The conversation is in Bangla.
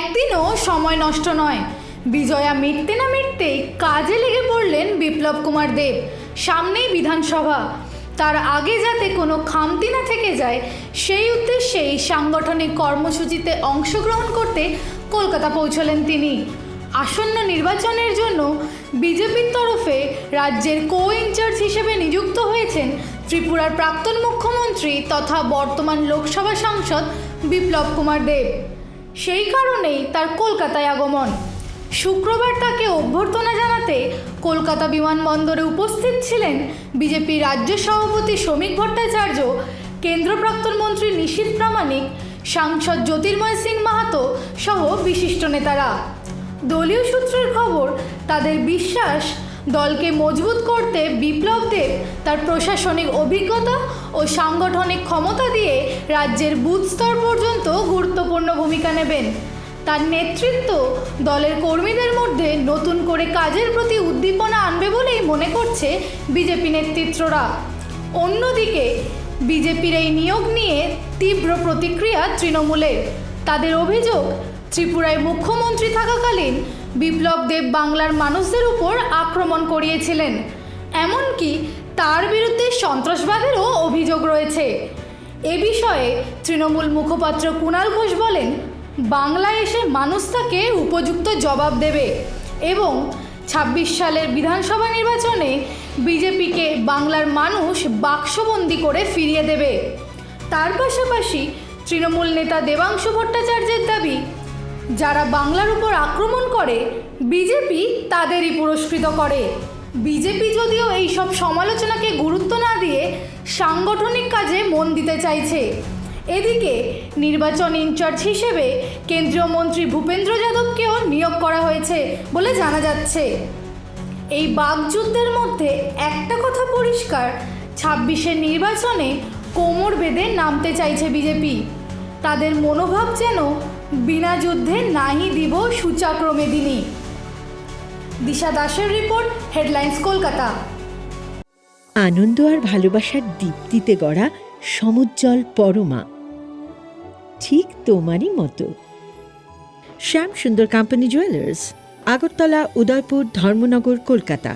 একদিনও সময় নষ্ট নয়। বিজয়া মিটতে না মিটতেই কাজে লেগে পড়লেন বিপ্লব কুমার দেব, সামনেই বিধানসভা। তার আগে যাতে কোনো খামতি না থেকে যায়, সেই উদ্দেশ্যেই সাংগঠনিক কর্মসূচিতে অংশগ্রহণ করতে কলকাতা পৌঁছলেন তিনি। আসন্ন নির্বাচনের জন্য বিজেপির তরফে রাজ্যের কো ইনচার্জ হিসেবে নিযুক্ত হয়েছেন ত্রিপুরার প্রাক্তন মুখ্যমন্ত্রী তথা বর্তমান লোকসভা সাংসদ বিপ্লব কুমার দেব। সেই কারণেই তার কলকাতায় আগমন। শুক্রবার তাকে অভ্যর্থনা জানাতে কলকাতা বিমানবন্দরে উপস্থিত ছিলেন বিজেপি রাজ্য সভাপতি শ্রমিক ভট্টাচার্য কেন্দ্র প্রাক্তন মন্ত্রী নিশীথ প্রামাণিক, সাংসদ জ্যোতির্ময় সিং মাহাতো সহ বিশিষ্ট নেতারা। দলীয় সূত্রের খবর, তাদের বিশ্বাস দলকে মজবুত করতে বিপ্লব দেব। তার প্রশাসনিক অভিজ্ঞতা ও সাংগঠনিক ক্ষমতা দিয়ে রাজ্যের বুথ স্তর পর্যন্ত গুরুত্বপূর্ণ ভূমিকা নেবেন। তার নেতৃত্ব দলের কর্মীদের মধ্যে নতুন করে কাজের প্রতি উদ্দীপনা আনবে বলেই মনে করছে বিজেপি নেতৃত্বরা। অন্যদিকে, বিজেপির এই নিয়োগ নিয়ে তীব্র প্রতিক্রিয়া তৃণমূলের। তাদের অভিযোগ, ত্রিপুরায় মুখ্যমন্ত্রী থাকাকালীন বিপ্লব দেব বাংলার মানুষদের উপর আক্রমণ করিয়েছিলেন। এমনকি তার বিরুদ্ধে সন্ত্রাসবাদেরও অভিযোগ রয়েছে। এ বিষয়ে তৃণমূল মুখপাত্র কুণাল ঘোষ বলেন, বাংলায় এসে মানুষ তাকে উপযুক্ত জবাব দেবে এবং ছাব্বিশ সালের বিধানসভা নির্বাচনে বিজেপিকে বাংলার মানুষ বাক্সবন্দি করে ফিরিয়ে দেবে। তার পাশাপাশি তৃণমূল নেতা দেবাংশু ভট্টাচার্যের দাবি যারা বাংলার উপর আক্রমণ করে, বিজেপি তাদেরই পুরস্কৃত করে। বিজেপি যদিও এই সব সমালোচনাকে গুরুত্ব না দিয়ে সাংগঠনিক কাজে মন দিতে চাইছে। এদিকে নির্বাচন ইনচার্জ হিসেবে কেন্দ্রীয় মন্ত্রী ভূপেন্দ্র যাদবকেও নিয়োগ করা হয়েছে বলে জানা যাচ্ছে। এই বাগযুদ্ধের মধ্যে একটা কথা পরিষ্কার ছাব্বিশের নির্বাচনে কোমর বেঁধে নামতে চাইছে বিজেপি। তাদের মনোভাব যেন বিনা যুদ্ধে নাহি দিব সূচাক্রমে দিনী দিশা দাসের রিপোর্ট, হেডলাইন্স কলকাতা। আনন্দ আর ভালোবাসার দীপ্তিতে গড়া সমুজ্জ্বল পরমা। ঠিক তোমারই মতো। Shyam Sundar company jewellers Agartala, Udaipur, Dharmanagar, Kolkata.